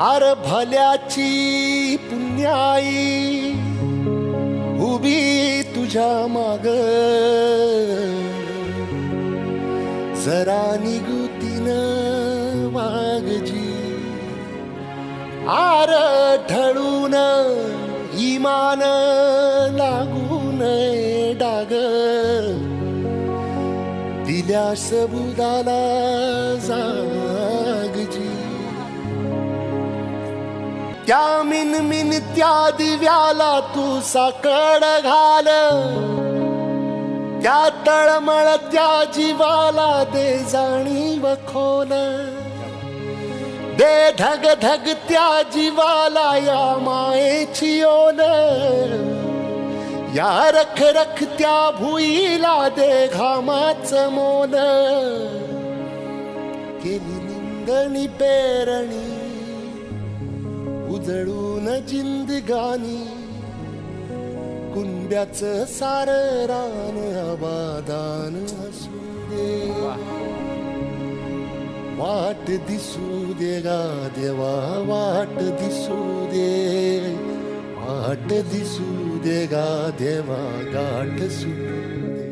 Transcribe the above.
R भल्याची पुण्याई उभी तुझ्या माग. जरा निगुतीन वागजी आर ढळून इमान लागून डाग. दिल्या सबुदाला जागजी त्या मिन मिन त्या दिव्याला तू साकड घाल. त्या तळमळ त्या जीवाला दे जाणीव खोल. दे ढग ढग त्या जीवाला या मायेची ओल. या रख रख त्या भुईला दे घामाच मोल. केली निंदणी पेरणी उजळून जिंदगानी कुंड्याच सार रान आबादान असू दे. वाट दिसू दे गा देवा वाट दिसू दे. वाट दिसू दे गा देवा गाठ सुटू दे.